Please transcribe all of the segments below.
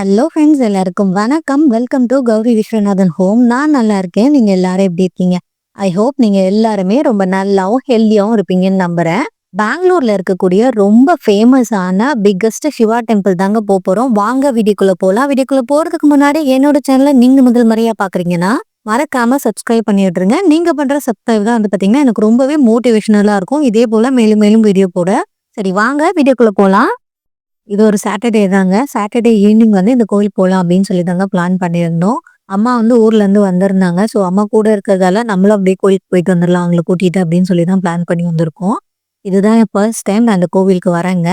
Hello friends எல்லாருக்கும் வணக்கம். Welcome to Gowri Viswanathan home நான் நல்லா இருக்கேன். நீங்க எல்லாரும் எப்படி இருக்கீங்க? ஐ ஹோப் நீங்க எல்லாருமே ரொம்ப நல்லாவும் ஹெல்த்தியாவும் இருப்பீங்கன்னு நம்புறேன். பெங்களூர்ல இருக்கக்கூடிய ரொம்ப ஃபேமஸான பிக்கஸ்ட் சிவா டெம்பிள் தாங்க போக போறோம். வாங்க வீடியோக்குள்ளே போலாம். வீடியோக்குள்ளே போறதுக்கு முன்னாடி என்னோட சேனலை நீங்க முதல் முறையா பாக்குறீங்கன்னா மறக்காம சப்ஸ்கிரைப் பண்ணி நீங்கள் நீங்க பண்ற சப்ஸ்கிரைப் தான் வந்து பாத்தீங்கன்னா எனக்கு ரொம்பவே மோட்டிவேஷனலா இருக்கும். இதே போல மேலும் மேலும் வீடியோ போட. சரி வாங்க வீடியோக்குள்ள போலாம். இது ஒரு சாட்டர்டே தாங்க. சாட்டர்டே ஈவினிங் வந்து இந்த கோயில் போகலாம் அப்படின்னு சொல்லி தாங்க பிளான் பண்ணியிருந்தோம். அம்மா வந்து ஊர்ல இருந்து வந்திருந்தாங்க. ஸோ அம்மா கூட இருக்கிறதால நம்மளும் அப்படியே கோயிலுக்கு போயிட்டு வந்துடலாம் அவங்கள கூட்டிட்டு அப்படின்னு சொல்லி தான் பிளான் பண்ணி வந்திருக்கோம். இதுதான் ஃபர்ஸ்ட் டைம் நான் அந்த கோவிலுக்கு வரேங்க.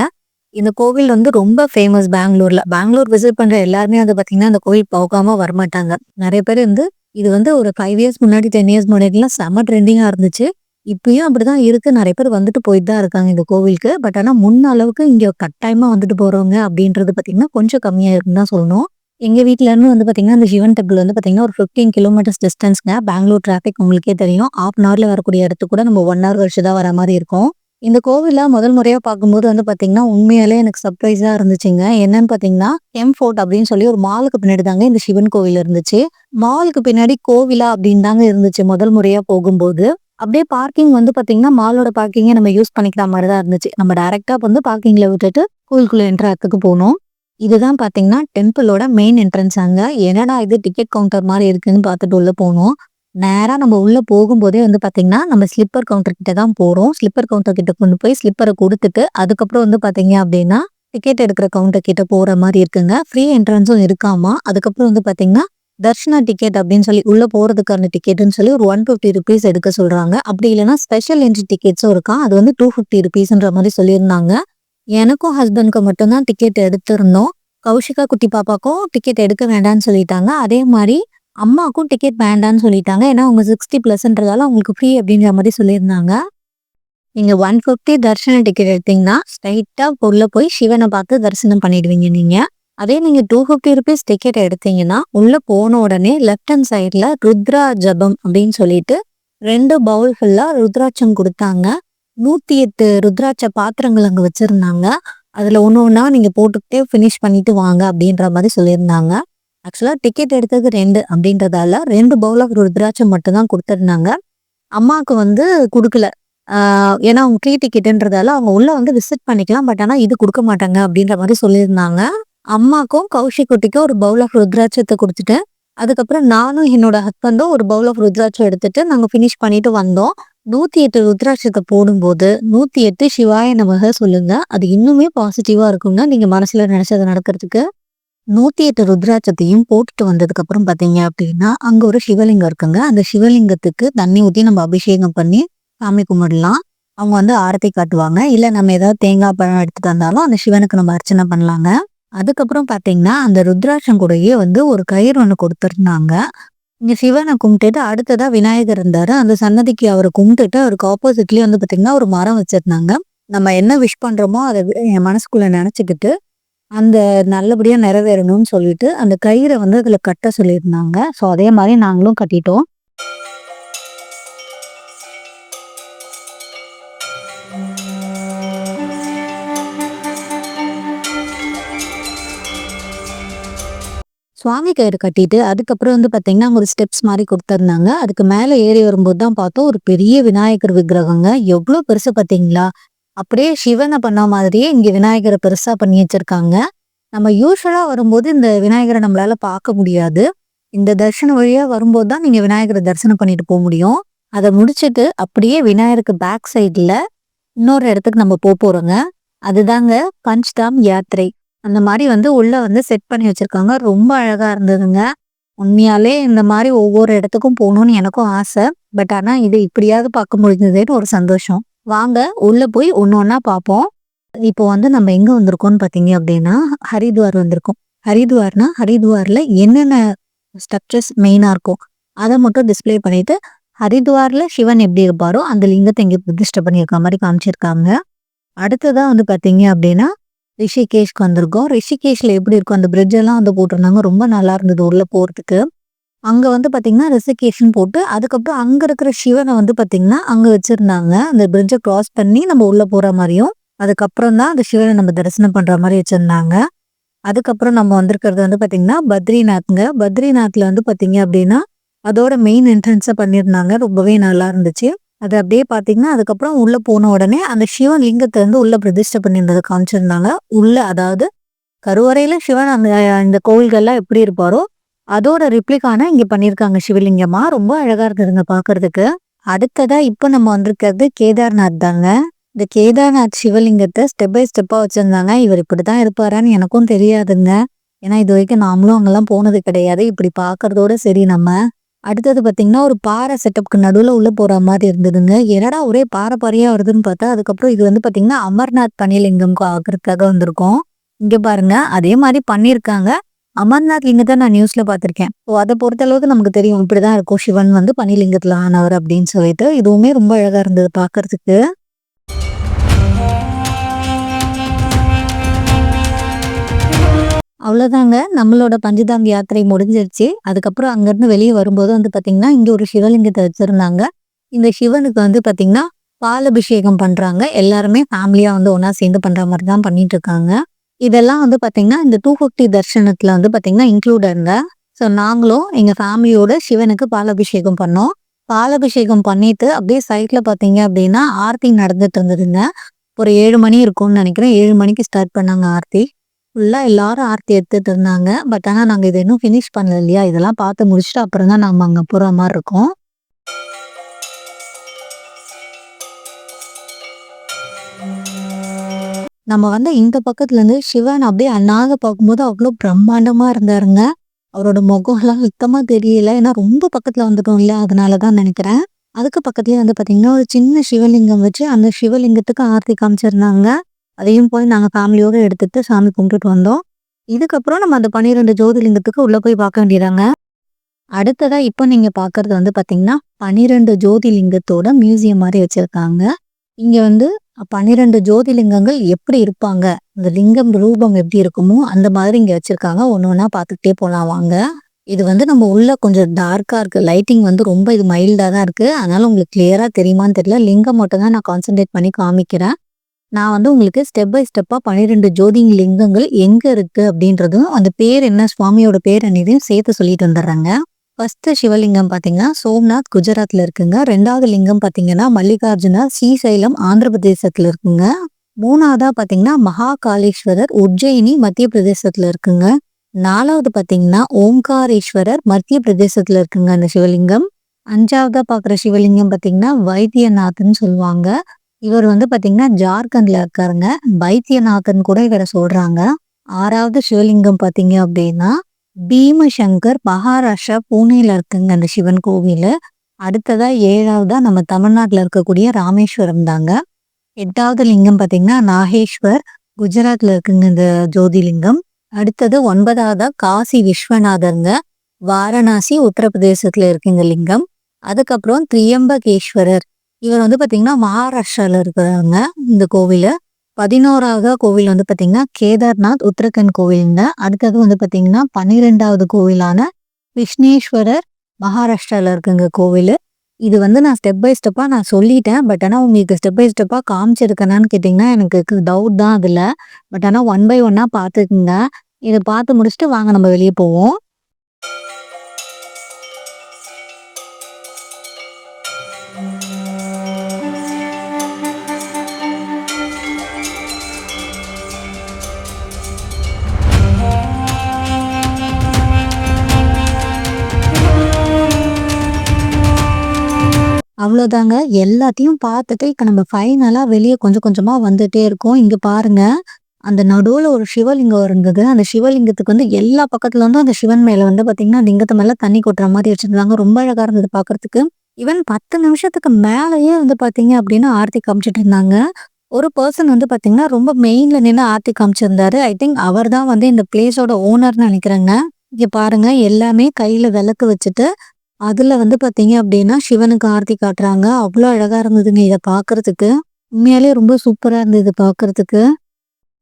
இந்த கோவில் வந்து ரொம்ப ஃபேமஸ் பெங்களூர்ல. பெங்களூர் விசிட் பண்ற எல்லாருமே வந்து பாத்தீங்கன்னா அந்த கோவில் போகாம வரமாட்டாங்க. நிறைய பேர் வந்து இது வந்து ஒரு ஃபைவ் இயர்ஸ் முன்னாடி டென் இயர்ஸ் முன்னாடிலாம் செம்ம ட்ரெண்டிங்கா இருந்துச்சு. இப்பயும் அப்படிதான் இருக்கு. நிறைய பேர் வந்துட்டு போயிட்டு தான் இருக்காங்க இந்த கோவிலுக்கு. பட் ஆனால் முன்ன அளவுக்கு இங்கே கட்டாயமாக வந்துட்டு போகிறவங்க அப்படின்றது பார்த்தீங்கன்னா கொஞ்சம் கம்மியாக இருக்குன்னு தான் சொல்லணும். எங்கள் வீட்டிலேருந்து இருந்து வந்து பாத்தீங்கன்னா இந்த சிவன் டெம்பிள் வந்து பார்த்தீங்கன்னா ஒரு ஃபிஃப்டீன் கிலோமீட்டர்ஸ் டிஸ்டன்ஸ்ங்க பெங்களூர் டிராஃபிக் உங்களுக்கே தெரியும். ஆஃப் அன் ஹவரில் வரக்கூடிய இடத்துக்கு கூட நம்ம ஒன் ஹவர் கழிச்சு தான் வர மாதிரி இருக்கும். இந்த கோவில்ல முதல் முறையாக பார்க்கும்போது வந்து பார்த்திங்கன்னா உண்மையாலே எனக்கு சர்ப்ரைஸாக இருந்துச்சுங்க. என்னன்னு பார்த்தீங்கன்னா எம் ஃபோர்ட் அப்படின்னு சொல்லி ஒரு மாலுக்கு பின்னாடி தாங்க இந்த சிவன் கோவில் இருந்துச்சு. மாலுக்கு பின்னாடி கோவிலா அப்படின்னு தாங்க இருந்துச்சு முதல் முறையாக போகும்போது. அப்படியே பார்க்கிங் வந்து பாத்தீங்கன்னா மாலோட பார்க்கிங்கே நம்ம யூஸ் பண்ணிக்கிற மாதிரி தான் இருந்துச்சு. நம்ம டைரக்டா வந்து பார்க்கிங்ல விட்டுட்டு கோயிலுக்குள்ள என்ட்ரு போனோம். இதுதான் பாத்தீங்கன்னா டெம்பிளோட மெயின் என்ட்ரன்ஸ் அங்க. என்னடா இது டிக்கெட் கவுண்டர் மாதிரி இருக்குன்னு பார்த்துட்டு உள்ள போனோம். நேராக நம்ம உள்ள போகும்போதே வந்து பாத்தீங்கன்னா நம்ம ஸ்லிப்பர் கவுண்டர் கிட்ட தான் போறோம். ஸ்லிப்பர் கவுண்டர் கிட்ட கொண்டு போய் ஸ்லிப்பரை கொடுத்துட்டு அதுக்கப்புறம் வந்து பாத்தீங்க அப்படின்னா டிக்கெட் எடுக்கிற கவுண்டர் கிட்ட போற மாதிரி இருக்குங்க. ஃப்ரீ என்ட்ரன்ஸும் இருக்காமா? அதுக்கப்புறம் வந்து பாத்தீங்கன்னா தர்ஷனா டிக்கெட் அப்படின்னு சொல்லி உள்ள போறதுக்கான டிக்கெட்னு சொல்லி ஒரு ஒன் ஃபிஃப்டி ருபீஸ் எடுக்க சொல்றாங்க. அப்படி இல்லைன்னா ஸ்பெஷல் என்ட்ரி டிக்கெட்ஸும் இருக்கா? அது வந்து டூ ஃபிஃப்டி ருபீஸ்ன்ற மாதிரி சொல்லியிருந்தாங்க. எனக்கும் ஹஸ்பண்ட்க்கு மட்டும்தான் டிக்கெட் எடுத்திருந்தோம். கௌஷிகா குட்டி பாப்பாக்கும் டிக்கெட் எடுக்க வேண்டாம்னு சொல்லிட்டாங்க. அதே மாதிரி அம்மாக்கும் டிக்கெட் வேண்டாம்னு சொல்லிட்டாங்க. ஏன்னா அவங்க சிக்ஸ்டி ப்ளஸ்ன்றதால அவங்களுக்கு ஃப்ரீ அப்படின்ற மாதிரி சொல்லியிருந்தாங்க. நீங்க ஒன் ஃபிஃப்டி தர்ஷன டிக்கெட் எடுத்தீங்கன்னா ஸ்ட்ரைட்டா உள்ள போய் சிவனை பார்த்து தரிசனம் பண்ணிடுவீங்க நீங்க. அதே நீங்க டூ ஃபிஃப்டி ருபீஸ் டிக்கெட் எடுத்தீங்கன்னா உள்ள போன உடனே லெஃப்ட் ஹேண்ட் சைட்ல ருத்ரா ஜபம் அப்படின்னு சொல்லிட்டு ரெண்டு பவுல் ஃபுல்லா ருத்ராட்சம் கொடுத்தாங்க. நூத்தி எட்டு ருத்ராட்ச பாத்திரங்கள் அங்க வச்சிருந்தாங்க. அதுல ஒன்று ஒன்றா நீங்க போட்டுக்கிட்டே ஃபினிஷ் பண்ணிட்டு வாங்க அப்படின்ற மாதிரி சொல்லியிருந்தாங்க. ஆக்சுவலா டிக்கெட் எடுத்தது ரெண்டு அப்படின்றதால ரெண்டு பவுல் ஆஃப் ருத்ராட்சம் மட்டும்தான் கொடுத்துருந்தாங்க. அம்மாவுக்கு வந்து கொடுக்கல. ஏன்னா அவங்க ஃப்ரீ டிக்கெட்டுன்றதால அவங்க உள்ள வந்து விசிட் பண்ணிக்கலாம் பட் ஆனால் இது கொடுக்க மாட்டாங்க அப்படின்ற மாதிரி சொல்லியிருந்தாங்க. அம்மாக்கும் கௌஷிக் குட்டிக்கும் ஒரு பவுல் ஆஃப் ருத்ராட்சத்தை கொடுத்துட்டு அதுக்கப்புறம் நானும் என்னோட ஹஸ்பண்டும் ஒரு பவுல் ஆஃப் ருத்ராட்சம் எடுத்துட்டு நாங்கள் ஃபினிஷ் பண்ணிட்டு வந்தோம். நூற்றி எட்டு ருத்ராட்சத்தை போடும்போது நூற்றி எட்டு சிவாய நமக சொல்லுங்க. அது இன்னுமே பாசிட்டிவாக இருக்குங்க நீங்கள் மனசில் நினைச்சது நடக்கிறதுக்கு. நூற்றி எட்டு ருத்ராட்சத்தையும் போட்டுட்டு வந்ததுக்கப்புறம் பார்த்தீங்க அப்படின்னா அங்கே ஒரு சிவலிங்கம் இருக்குங்க. அந்த சிவலிங்கத்துக்கு தண்ணி ஊற்றி நம்ம அபிஷேகம் பண்ணி சாமி கும்பிடலாம். அவங்க வந்து ஆரத்தி காட்டுவாங்க. இல்லை நம்ம ஏதாவது தேங்காய் பழம் எடுத்துகிட்டு வந்தாலும் அந்த சிவனுக்கு நம்ம அர்ச்சனை பண்ணலாங்க. அதுக்கப்புறம் பார்த்தீங்கன்னா அந்த ருத்ராட்சம் கூடயே வந்து ஒரு கயிறு ஒன்று கொடுத்துருந்தாங்க. இங்கே சிவனை கும்பிட்டுட்டு அடுத்ததாக விநாயகர் இருந்தார். அந்த சன்னதிக்கு அவரை கும்பிட்டுட்டு அவருக்கு ஆப்போசிட்லேயே வந்து பார்த்தீங்கன்னா ஒரு மரம் வச்சிருந்தாங்க. நம்ம என்ன விஷ் பண்ணுறோமோ அதை என் மனசுக்குள்ளே நினச்சிக்கிட்டு அந்த நல்லபடியாக நிறைவேறணும்னு சொல்லிட்டு அந்த கயிறை வந்து அதில் கட்ட சொல்லியிருந்தாங்க. ஸோ அதே மாதிரி நாங்களும் கட்டிட்டோம். சுவாமி கயிறு கட்டிட்டு அதுக்கப்புறம் வந்து பாத்தீங்கன்னா ஒரு ஸ்டெப்ஸ் மாதிரி கொடுத்துருந்தாங்க. அதுக்கு மேல ஏறி வரும்போது தான் பார்த்தோம் ஒரு பெரிய விநாயகர் விக்கிரகங்க. எவ்வளவு பெருசு பாத்தீங்களா? அப்படியே சிவனை பண்ண மாதிரியே இங்க விநாயகரை பெருசா பண்ணி வச்சிருக்காங்க. நம்ம யூஸ்வலா வரும்போது இந்த விநாயகரை நம்மளால பார்க்க முடியாது. இந்த தரிசனம் வழியா வரும்போது தான் நீங்க விநாயகரை தரிசனம் பண்ணிட்டு போக முடியும். அதை முடிச்சுட்டு அப்படியே விநாயகருக்கு பேக் சைட்ல இன்னொரு இடத்துக்கு நம்ம போக போறோங்க. அதுதாங்க பஞ்ச்தாம் யாத்திரை. அந்த மாதிரி வந்து உள்ளே வந்து செட் பண்ணி வச்சிருக்காங்க. ரொம்ப அழகாக இருந்ததுங்க. உண்மையாலே இந்த மாதிரி ஒவ்வொரு இடத்துக்கும் போகணும்னு எனக்கும் ஆசை. பட் ஆனால் இது இப்படியாவது பார்க்க முடிஞ்சதுன்னு ஒரு சந்தோஷம். வாங்க உள்ளே போய் ஒன்று ஒன்றா பார்ப்போம். இப்போ வந்து நம்ம எங்கே வந்திருக்கோம்னு பார்த்தீங்க அப்படின்னா ஹரித்வார் வந்திருக்கோம். ஹரித்வார்னா ஹரித்வாரில் என்னென்ன ஸ்ட்ரக்சர்ஸ் மெயினாக இருக்கும்? அதை மட்டும் டிஸ்பிளே பண்ணிட்டு ஹரித்வாரில் சிவன் எப்படி இருப்பாரோ அந்த லிங்கத்தை இங்கே பிரதிஷ்டை பண்ணியிருக்க மாதிரி காமிச்சிருக்காங்க. அடுத்ததாக வந்து பார்த்தீங்க அப்படின்னா ரிஷிகேஷ்க்கு வந்திருக்கோம். ரிஷிகேஷில் எப்படி இருக்கும் அந்த பிரிட்ஜ் எல்லாம் வந்து போட்டிருந்தாங்க. ரொம்ப நல்லா இருந்தது உள்ளே போகிறதுக்கு அங்கே வந்து பார்த்திங்கன்னா ரிஷிகேஷ்னு போட்டு அதுக்கப்புறம் அங்கே இருக்கிற சிவனை வந்து பார்த்திங்கன்னா அங்கே வச்சுருந்தாங்க. அந்த பிரிட்ஜை க்ராஸ் பண்ணி நம்ம உள்ளே போகிற மாதிரியும் அதுக்கப்புறம் தான் அந்த சிவனை நம்ம தரிசனம் பண்ணுற மாதிரி வச்சுருந்தாங்க. அதுக்கப்புறம் நம்ம வந்திருக்கிறது வந்து பார்த்தீங்கன்னா பத்ரிநாத்ங்க. பத்ரிநாத்தில் வந்து பார்த்திங்க அப்படின்னா அதோட மெயின் என்ட்ரன்ஸை பண்ணியிருந்தாங்க. ரொம்பவே நல்லா இருந்துச்சு. அது அப்படியே பார்த்தீங்கன்னா அதுக்கப்புறம் உள்ளே போன உடனே அந்த சிவன் லிங்கத்தை வந்து உள்ளே பிரதிஷ்டை பண்ணியிருந்ததை காமிச்சிருந்தாங்க உள்ளே அதாவது கருவறையில் சிவன் அந்த இந்த கோவில்கள்லாம் எப்படி இருப்பாரோ அதோட ரிப்ளிக்கான இங்கே பண்ணியிருக்காங்க சிவலிங்கமாக ரொம்ப அழகாக இருக்குதுங்க பார்க்கறதுக்கு அடுத்ததாக இப்போ நம்ம வந்திருக்கிறது கேதார்நாத் தாங்க. இந்த கேதார்நாத் சிவலிங்கத்தை ஸ்டெப் பை ஸ்டெப்பாக வச்சுருந்தாங்க. இவர் இப்படிதான் இருப்பாரான்னு எனக்கும் தெரியாதுங்க. ஏன்னா இது வரைக்கும் நாமளும் அங்கெல்லாம் போனது கிடையாது. இப்படி பார்க்குறதோட சரி நம்ம. அடுத்தது பார்த்தீங்கன்னா ஒரு பாறை செட்டப்க்கு நடுவில் உள்ள போகிற மாதிரி இருந்ததுங்க. என்னடா ஒரே பாறை பாறையாக வருதுன்னு பார்த்தா அதுக்கப்புறம் இது வந்து பார்த்தீங்கன்னா அமர்நாத் பனிலிங்கம் ஆகிறதுக்காக வந்திருக்கோம். இங்கே பாருங்க அதே மாதிரி பண்ணியிருக்காங்க அமர்நாத் லிங்கத்தை நான் நியூஸில் பார்த்துருக்கேன். ஸோ அதை பொறுத்த அளவுக்கு நமக்கு தெரியும். இப்படி தான் இருக்கும். சிவன் வந்து பனிலிங்கத்தில் ஆனவர் அப்படின்னு சொல்லிட்டு இதுவுமே ரொம்ப அழகாக இருந்தது பார்க்கறதுக்கு. அவ்வளோதாங்க. நம்மளோட பஞ்சதாம் யாத்திரை முடிஞ்சிருச்சு. அதுக்கப்புறம் அங்கேருந்து வெளியே வரும்போது வந்து பார்த்திங்கன்னா இங்கே ஒரு சிவலிங்கத்தை வச்சுருந்தாங்க. இந்த சிவனுக்கு வந்து பார்த்திங்கன்னா பால் அபிஷேகம் பண்ணுறாங்க எல்லாருமே ஃபேமிலியாக வந்து ஒன்றா சேர்ந்து பண்ணுற மாதிரி தான் பண்ணிட்டு இருக்காங்க இதெல்லாம் வந்து பார்த்திங்கன்னா இந்த டூ ஃபிஃப்டி தர்ஷனத்தில் வந்து பார்த்திங்கன்னா இன்க்ளூட் இருந்த ஸோ நாங்களும் எங்கள் ஃபேமிலியோட சிவனுக்கு பால் அபிஷேகம் பண்ணோம். பால் அபிஷேகம் பண்ணிட்டு அப்படியே சைட்ல பார்த்தீங்க அப்படின்னா ஆர்த்தி நடந்துட்டு இருந்ததுங்க. ஒரு ஏழு மணி இருக்கும்னு நினைக்கிறேன். ஏழு மணிக்கு ஸ்டார்ட் பண்ணாங்க ஆர்த்தி. ஃபுல்லாக எல்லாரும் ஆர்த்தி எடுத்துட்டு இருந்தாங்க. பட் ஆனால் நாங்கள் இதை இன்னும் ஃபினிஷ் பண்ணல இல்லையா இதெல்லாம் பார்த்து முடிச்சுட்டு அப்புறம் தான் நம்ம அங்கே போகிற மாதிரி இருக்கும். நம்ம வந்து இந்த பக்கத்துலேருந்து சிவன் அப்படியே அண்ணாக பார்க்கும்போது அவ்வளோ பிரம்மாண்டமாக இருந்தாருங்க. அவரோட முகம்லாம் சுத்தமாக தெரியல. ஏன்னா ரொம்ப பக்கத்தில் வந்துட்டோம் இல்லையா? அதனால தான் நினைக்கிறேன். அதுக்கு பக்கத்துலேயே வந்து பார்த்தீங்கன்னா ஒரு சின்ன சிவலிங்கம் வச்சு அந்த சிவலிங்கத்துக்கு ஆர்த்தி காமிச்சிருந்தாங்க. அதையும் போய் நாங்கள் ஃபேமிலியோடு எடுத்துகிட்டு சாமி கும்பிட்டுட்டு வந்தோம். இதுக்கப்புறம் நம்ம அந்த பன்னிரெண்டு ஜோதிலிங்கத்துக்கு உள்ளே போய் பார்க்க வேண்டியதாங்க. அடுத்ததாக இப்போ நீங்கள் பார்க்குறது வந்து பார்த்தீங்கன்னா பன்னிரெண்டு ஜோதிலிங்கத்தோட மியூசியம் மாதிரி வச்சுருக்காங்க. இங்கே வந்து பன்னிரெண்டு ஜோதிலிங்கங்கள் எப்படி இருப்பாங்க? இந்த லிங்கம் ரூபம் எப்படி இருக்குமோ அந்த மாதிரி இங்கே வச்சுருக்காங்க. ஒன்று ஒன்றா பார்த்துக்கிட்டே போகலாம் வாங்க. இது வந்து நம்ம உள்ள கொஞ்சம் டார்க்காக இருக்குது லைட்டிங் வந்து ரொம்ப இது மைல்டாக தான் இருக்குது அதனால் உங்களுக்கு கிளியராக தெரியுமான்னு தெரியல. லிங்கம் மட்டும் தான் நான் கான்சென்ட்ரேட் பண்ணி காமிக்கிறேன். நான் வந்து உங்களுக்கு ஸ்டெப் பை ஸ்டெப்பாக பன்னிரெண்டு ஜோதி லிங்கங்கள் எங்கே இருக்குது அப்படின்றதும் அந்த பேர் என்ன சுவாமியோட பேர் என்னதையும் சேர்த்து சொல்லிட்டு வந்துடுறாங்க. ஃபர்ஸ்ட் சிவலிங்கம் பார்த்தீங்கன்னா சோம்நாத் குஜராத்தில் இருக்குங்க. ரெண்டாவது லிங்கம் பார்த்தீங்கன்னா மல்லிகார்ஜுனா ஸ்ரீசைலம் ஆந்திர பிரதேசத்தில் இருக்குங்க. மூணாவதாக பார்த்தீங்கன்னா மகாகாலேஸ்வரர் உஜ்ஜயினி மத்திய பிரதேசத்தில் இருக்குங்க. நாலாவது பார்த்தீங்கன்னா ஓம்காரேஸ்வரர் மத்திய பிரதேசத்தில் இருக்குங்க அந்த சிவலிங்கம். அஞ்சாவதாக பார்க்குற சிவலிங்கம் பார்த்தீங்கன்னா வைத்தியநாத்னு சொல்லுவாங்க. இவர் வந்து பார்த்தீங்கன்னா ஜார்க்கண்ட்ல இருக்காருங்க. பைத்தியநாதன் கூட இவரை சொல்றாங்க. ஆறாவது சிவலிங்கம் பார்த்தீங்க அப்படின்னா பீமசங்கர் மகாராஷ்டிரா பூனேல இருக்குங்க அந்த சிவன் கோவில். அடுத்ததா ஏழாவதா நம்ம தமிழ்நாட்டில் இருக்கக்கூடிய ராமேஸ்வரம் தாங்க. எட்டாவது லிங்கம் பார்த்தீங்கன்னா நாகேஸ்வர் குஜராத்ல இருக்குங்க இந்த ஜோதிலிங்கம். அடுத்தது ஒன்பதாவதா காசி விஸ்வநாதருங்க. வாரணாசி உத்தரப்பிரதேசத்துல இருக்குங்க லிங்கம். அதுக்கப்புறம் திரியம்பகேஸ்வரர். இவர் வந்து பார்த்தீங்கன்னா மகாராஷ்டிரால இருக்கிறாங்க இந்த கோவில். பதினோராக கோவில் வந்து பார்த்தீங்கன்னா கேதார்நாத் உத்தரகண்ட் கோவில்னு அடுத்தது வந்து பார்த்தீங்கன்னா பன்னிரெண்டாவது கோவிலான விஷ்ணேஸ்வரர் மகாராஷ்டிராவில் இருக்குங்க கோவில். இது வந்து நான் ஸ்டெப் பை ஸ்டெப்பாக நான் சொல்லிட்டேன். பட் ஆனால் உங்களுக்கு ஸ்டெப் பை ஸ்டெப்பாக காமிச்சிருக்கேனான்னு கேட்டிங்கன்னா எனக்கு டவுட் தான் அதில். பட் ஆனால் ஒன் பை ஒன்னாக பார்த்துக்குங்க. இதை பார்த்து முடிச்சுட்டு வாங்க நம்ம வெளியே போவோம். அவ்வளோதாங்க. எல்லாத்தையும் பார்த்துட்டு இப்போ நம்ம ஃபைனலாக வெளியே கொஞ்சம் கொஞ்சமாக வந்துட்டே இருக்கோம். இங்கே பாருங்க. அந்த நடுவில் ஒரு சிவலிங்கம் இருந்தது. அந்த சிவலிங்கத்துக்கு வந்து எல்லா பக்கத்துல இருந்தும் அந்த சிவன் மேலே வந்து பார்த்தீங்கன்னா லிங்கத்து மேலே தண்ணி கொட்டுற மாதிரி வச்சிருந்தாங்க. ரொம்ப அழகாக இருந்தது பார்க்கறதுக்கு ஈவன் பத்து நிமிஷத்துக்கு மேலேயே வந்து பார்த்தீங்க அப்படின்னா ஆர்த்தி காமிச்சிட்டு இருந்தாங்க. ஒரு பர்சன் வந்து பார்த்தீங்கன்னா ரொம்ப மெயின்ல நின்று ஆர்த்தி காமிச்சிருந்தாரு. ஐ திங்க் அவர் தான் வந்து இந்த பிளேஸோட ஓனர்னு நினைக்கிறேங்க. இங்கே பாருங்க. எல்லாமே கையில் விளக்கு வச்சுட்டு அதுல வந்து பாத்தீங்க அப்படின்னா சிவனுக்கு ஆர்த்தி காட்டுறாங்க. அவ்வளோ அழகா இருந்ததுங்க இதை பாக்குறதுக்கு. உண்மையாலே ரொம்ப சூப்பரா இருந்தது பாக்குறதுக்கு.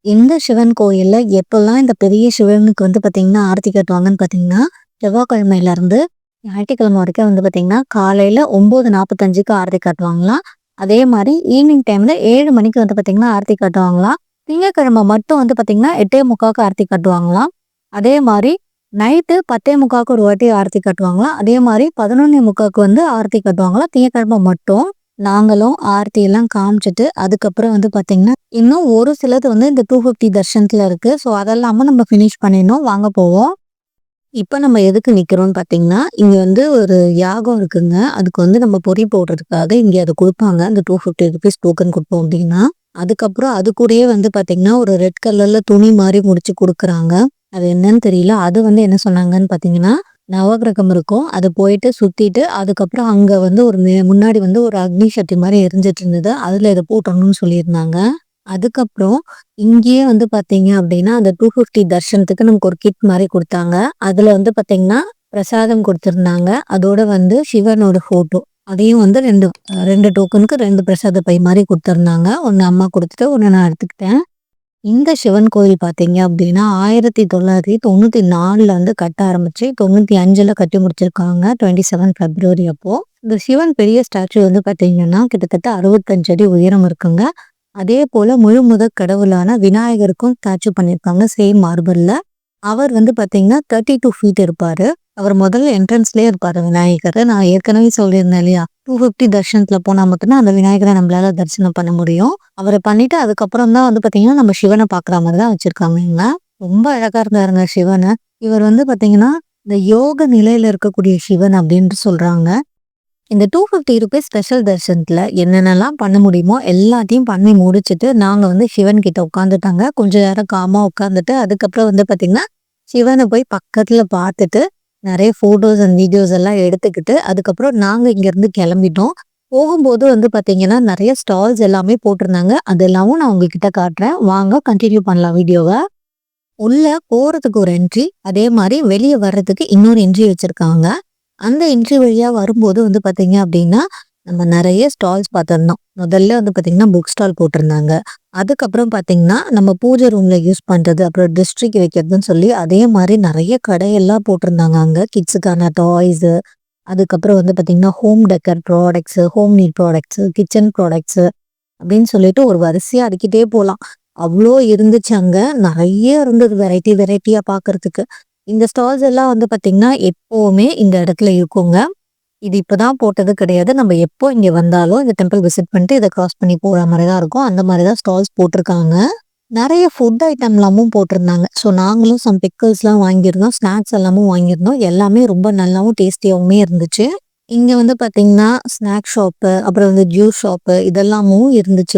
இந்த சிவன் கோயில்ல எப்பெல்லாம் இந்த பெரிய சிவனுக்கு வந்து பாத்தீங்கன்னா ஆர்த்தி காட்டுவாங்கன்னு பாத்தீங்கன்னா செவ்வாய்க்கிழமையில இருந்து ஞாயிற்றுக்கிழமை வரைக்கும் வந்து பாத்தீங்கன்னா காலையில ஒன்பது நாற்பத்தஞ்சுக்கு ஆர்த்தி காட்டுவாங்களாம். அதே மாதிரி ஈவினிங் டைம்ல ஏழு மணிக்கு வந்து பாத்தீங்கன்னா ஆர்த்தி காட்டுவாங்களாம். திங்கக்கிழமை மட்டும் வந்து பார்த்தீங்கன்னா எட்டே முக்காவுக்கு ஆர்த்தி காட்டுவாங்களாம். அதே மாதிரி நைட்டு பத்தே முக்காவுக்கு ஒரு வாட்டி ஆர்த்தி கட்டுவாங்களாம் அதே மாதிரி பதினொன்னே முக்காவுக்கு வந்து ஆர்த்தி கட்டுவாங்களாம் திங்கக்கிழமை மட்டும் நாங்களும் ஆர்த்தி எல்லாம் காமிச்சிட்டு அதுக்கப்புறம் வந்து பார்த்தீங்கன்னா இன்னும் ஒரு சிலது வந்து இந்த டூ ஃபிஃப்டி தர்ஷனத்தில் இருக்குது ஸோ அதெல்லாமல் நம்ம ஃபினிஷ் பண்ணிடணும். வாங்க போவோம். இப்போ நம்ம எதுக்கு நிற்கிறோம்னு பார்த்தீங்கன்னா இங்கே வந்து ஒரு யாகம் இருக்குங்க. அதுக்கு வந்து நம்ம பொறி போடுறதுக்காக இங்கே அதை கொடுப்பாங்க. அந்த டூ ஃபிஃப்டி ருபீஸ் டோக்கன் கொடுப்போம் அப்படின்னா. அதுக்கப்புறம் அது கூடயே வந்து பார்த்தீங்கன்னா ஒரு ரெட் கலரில் துணி மாதிரி முடிச்சு கொடுக்குறாங்க. அது என்னன்னு தெரியல. அது வந்து என்ன சொன்னாங்கன்னு பார்த்தீங்கன்னா நவகிரகம் இருக்கும். அது போயிட்டு சுற்றிட்டு அதுக்கப்புறம் அங்கே வந்து ஒரு முன்னாடி வந்து ஒரு அக்னி சக்தி மாதிரி எரிஞ்சிட்டு இருந்தது. அதில் இதை போட்டணும்னு சொல்லியிருந்தாங்க. அதுக்கப்புறம் இங்கேயே வந்து பார்த்தீங்க அப்படின்னா அந்த டூ ஃபிஃப்டி தர்ஷனத்துக்கு நமக்கு ஒரு கிட் மாதிரி கொடுத்தாங்க. அதில் வந்து பார்த்தீங்கன்னா பிரசாதம் கொடுத்துருந்தாங்க. அதோட வந்து சிவனோட ஃபோட்டோ அதையும் வந்து ரெண்டு ரெண்டு டோக்கனுக்கு ரெண்டு பிரசாத பை மாதிரி கொடுத்துருந்தாங்க. ஒன்று அம்மா கொடுத்துட்டு ஒன்று நான் எடுத்துக்கிட்டேன். இந்த சிவன் கோயில் பார்த்தீங்க அப்படின்னா ஆயிரத்தி தொள்ளாயிரத்தி தொண்ணூற்றி நாலில் வந்து கட்ட ஆரம்பிச்சு தொண்ணூற்றி அஞ்சில் கட்டி முடிச்சிருக்காங்க. டுவெண்ட்டி செவன் ஃபெப்ரவரி அப்போ. இந்த சிவன் பெரிய ஸ்டாச்சு வந்து பார்த்தீங்கன்னா கிட்டத்தட்ட அறுபத்தஞ்சு அடி உயரம் இருக்குங்க. அதே போல் முழு முத கடவுளான விநாயகருக்கும் ஸ்டாச்சு பண்ணியிருக்காங்க சேம் மார்பிளில் அவர் வந்து பார்த்தீங்கன்னா தேர்ட்டி டூ ஃபீட் இருப்பார். அவர் முதல்ல என்ட்ரன்ஸ்லேயே இருப்பார் விநாயகர். நான் ஏற்கனவே சொல்லியிருந்தேன் இல்லையா? டூ ஃபிஃப்டி தர்ஷனத்தில் போனால் மட்டும்தான் அந்த விநாயகரை நம்மளால தரிசனம் பண்ண முடியும். அவரை பண்ணிட்டு அதுக்கப்புறம் தான் வந்து பார்த்தீங்கன்னா நம்ம சிவனை பார்க்குற மாதிரி தான் வச்சிருக்காங்க. ரொம்ப அழகாக இருந்தாருங்க சிவனை. இவர் வந்து பார்த்தீங்கன்னா இந்த யோக நிலையில் இருக்கக்கூடிய சிவன் அப்படின்ட்டு சொல்கிறாங்க இந்த டூ ஃபிஃப்டி ருபீஸ் ஸ்பெஷல் தர்ஷனத்தில் என்னென்னலாம் பண்ண முடியுமோ எல்லாத்தையும் பண்ணி முடிச்சுட்டு நாங்கள் வந்து சிவன் கிட்ட உட்காந்துட்டாங்க கொஞ்ச நேரம் காமாக உட்காந்துட்டு அதுக்கப்புறம் வந்து பார்த்திங்கன்னா சிவனை போய் பக்கத்தில் பார்த்துட்டு நிறைய ஃபோட்டோஸ் அண்ட் வீடியோஸ் எல்லாம் எடுத்துக்கிட்டு அதுக்கப்புறம் நாங்கள் இங்கேருந்து கிளம்பிட்டோம். போகும்போது வந்து பார்த்தீங்கன்னா நிறைய ஸ்டால்ஸ் எல்லாமே போட்டிருந்தாங்க. அதெல்லாமும் நான் உங்ககிட்ட காட்டுறேன். வாங்க கண்டினியூ பண்ணலாம் வீடியோவை. உள்ள போகிறதுக்கு ஒரு என்ட்ரி அதே மாதிரி வெளியே வர்றதுக்கு இன்னொரு என்ட்ரி வச்சுருக்காங்க. அந்த என்ட்ரி வழியாக வரும்போது வந்து பார்த்தீங்க அப்படின்னா நம்ம நிறைய ஸ்டால்ஸ் பார்த்துருந்தோம். முதல்ல வந்து பார்த்தீங்கன்னா புக் ஸ்டால் போட்டிருந்தாங்க. அதுக்கப்புறம் பார்த்தீங்கன்னா நம்ம பூஜை ரூமில் யூஸ் பண்ணுறது அப்புறம் டிஸ்ட்ரிக் வைக்கிறதுன்னு சொல்லி அதே மாதிரி நிறைய கடையெல்லாம் போட்டிருந்தாங்க அங்கே. கிட்ஸுக்கான டாய்ஸு அதுக்கப்புறம் வந்து பார்த்தீங்கன்னா home decor products home need products kitchen products அப்படின்னு சொல்லிட்டு ஒரு வரிசையாக அடிக்கிட்டே போகலாம் அவ்வளோ இருந்துச்சு அங்கே. நிறைய இருந்தது வெரைட்டி வெரைட்டியாக பார்க்கறதுக்கு. இந்த ஸ்டால்ஸ் எல்லாம் வந்து பார்த்திங்கன்னா எப்போவுமே இந்த இடத்துல இருக்குங்க. இது இப்போதான் போட்டது கிடையாது. நம்ம எப்போ இங்கே வந்தாலும் இந்த டெம்பிள் விசிட் பண்ணிட்டு இதை கிராஸ் பண்ணி போகிற மாதிரி தான் இருக்கும். அந்த மாதிரி தான் ஸ்டால்ஸ் போட்டிருக்காங்க. நிறைய ஃபுட் ஐட்டம்லாமும் போட்டிருந்தாங்க. ஸோ நாங்களும் சம் பிக்கிள்ஸ்லாம் வாங்கியிருந்தோம். ஸ்நாக்ஸ் எல்லாமும் வாங்கியிருந்தோம். எல்லாமே ரொம்ப நல்லாவும் டேஸ்டியாகவுமே இருந்துச்சு. இங்கே வந்து பார்த்தீங்கன்னா ஸ்நாக் ஷாப்பு அப்புறம் வந்து ஜூஸ் ஷாப்பு இதெல்லாமும் இருந்துச்சு.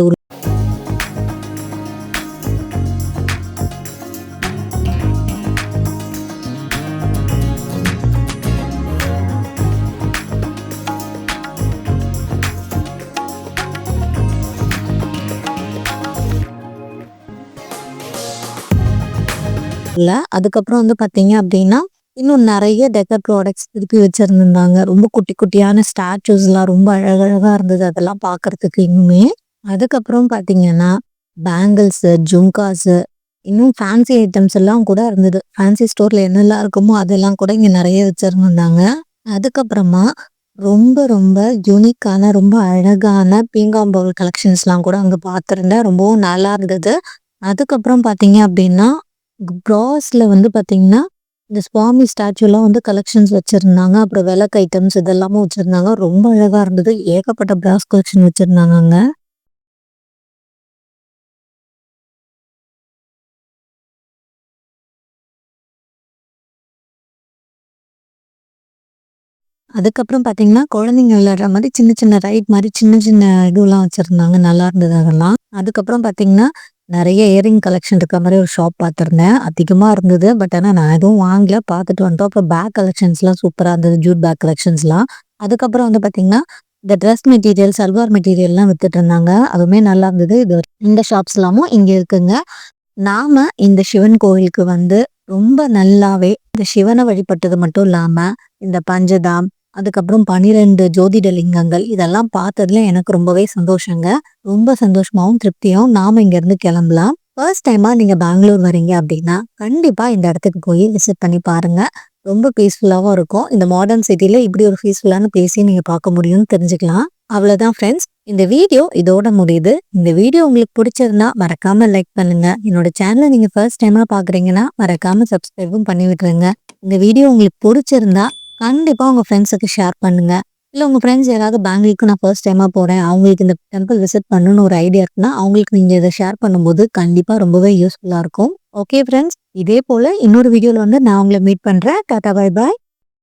இல்லை. அதுக்கப்புறம் வந்து பார்த்தீங்க அப்படின்னா இன்னும் நிறைய டெக்கர் ப்ராடக்ட்ஸ் திருப்பி வச்சுருந்துருந்தாங்க. ரொம்ப குட்டி குட்டியான ஸ்டாச்சூஸ்லாம் ரொம்ப அழகழகாக இருந்தது அதெல்லாம் பார்க்கறதுக்கு இன்னுமே. அதுக்கப்புறம் பார்த்தீங்கன்னா பேங்கிள்ஸு ஜும்காஸு இன்னும் ஃபேன்சி ஐட்டம்ஸ் எல்லாம் கூட இருந்தது. ஃபேன்சி ஸ்டோரில் என்னெல்லாம் இருக்குமோ அதெல்லாம் கூட இங்கே நிறைய வச்சிருந்தாங்க அதுக்கப்புறமா ரொம்ப ரொம்ப யூனிக்கான ரொம்ப அழகான பீங்காம்பவுல் கலெக்ஷன்ஸ்லாம் கூட அங்கே பார்த்துருந்தேன். ரொம்பவும் நல்லா இருந்தது. அதுக்கப்புறம் பார்த்தீங்க அப்படின்னா ப்ராஸ்ல வந்து பார்த்தீங்கன்னா, இந்த சுவாமி ஸ்டாச்சுலாம் வந்து கலெக்ஷன்ஸ் வச்சிருந்தாங்க. அப்புறம் விளக்கு ஐட்டம்ஸ் இதெல்லாமும் வச்சிருந்தாங்க. ரொம்ப அழகா இருந்தது. ஏகப்பட்ட பிராஸ் கலெக்ஷன் வச்சிருந்தாங்க அதுக்கப்புறம் பார்த்தீங்கன்னா, குழந்தைங்க விளையாடுற மாதிரி சின்ன சின்ன ரைட் மாதிரி சின்ன சின்ன இதுவெல்லாம் வச்சிருந்தாங்க. நல்லா இருந்தது அதெல்லாம். அதுக்கப்புறம் பார்த்தீங்கன்னா நிறைய இயரிங் கலெக்ஷன் இருக்க மாதிரி ஒரு ஷாப் பார்த்துருந்தேன். அதிகமாக இருந்தது. பட் ஆனால் நான் எதுவும் வாங்கல. பார்த்துட்டு வந்துட்டோம். அப்புறம் பேக் கலெக்ஷன்ஸ்லாம் சூப்பராக இருந்தது. ஜூட் பேக் கலெக்ஷன்ஸ்லாம் அதுக்கப்புறம் வந்து பார்த்தீங்கன்னா இந்த ட்ரெஸ் மெட்டீரியல் சல்வார் மெட்டீரியல்லாம் வித்துட்டு இருந்தாங்க. அதுவுமே நல்லா இருந்தது. இது இந்த ஷாப்ஸ் எல்லாமும் இங்கே இருக்குங்க. நாம இந்த சிவன் கோயிலுக்கு வந்து ரொம்ப நல்லாவே இந்த சிவனை வழிபட்டது மட்டும் இல்லாமல் இந்த பஞ்சதாம் அதுக்கப்புறம் பனிரெண்டு ஜோதிட லிங்கங்கள். இதெல்லாம் பார்த்ததுல எனக்கு ரொம்பவே சந்தோஷங்க. ரொம்ப சந்தோஷமாவும் திருப்தியும் நாம இங்கேருந்து கிளம்பலாம். ஃபர்ஸ்ட் டைமா நீங்க பெங்களூர் வரீங்க அப்படின்னா கண்டிப்பா இந்த இடத்துக்கு போய் விசிட் பண்ணி பாருங்க. ரொம்ப பீஸ்ஃபுல்லாகவும் இருக்கும். இந்த மாடர்ன் சிட்டியில இப்படி ஒரு பீஸ்ஃபுல்லான பிளேஸையும் நீங்க பார்க்க முடியும்னு தெரிஞ்சுக்கலாம். அவ்வளவுதான் ஃப்ரெண்ட்ஸ் இந்த வீடியோ இதோட முடியுது. இந்த வீடியோ உங்களுக்கு பிடிச்சிருந்தா மறக்காம லைக் பண்ணுங்க. என்னோட சேனலை நீங்க ஃபர்ஸ்ட் டைமா பாக்குறீங்கன்னா மறக்காம சப்ஸ்கிரைபும் பண்ணி விட்டுருங்க. இந்த வீடியோ உங்களுக்கு பிடிச்சிருந்தா கண்டிப்பா உங்க ஃப்ரெண்ட்ஸுக்கு ஷேர் பண்ணுங்க. இல்ல உங்க ஃப்ரெண்ட்ஸ் யாராவது பெங்களூருக்கு நான் ஃபர்ஸ்ட் டைமா போறேன் அவங்களுக்கு இந்த டெம்பிள் விசிட் பண்ணணும்னு ஒரு ஐடியா இருக்குன்னா அவங்களுக்கு நீங்க இதை ஷேர் பண்ணும்போது கண்டிப்பா ரொம்பவே யூஸ்ஃபுல்லா இருக்கும். ஓகே ஃப்ரெண்ட்ஸ் இதே போல இன்னொரு வீடியோல வந்து நான் உங்களை மீட் பண்றேன். Tata bye bye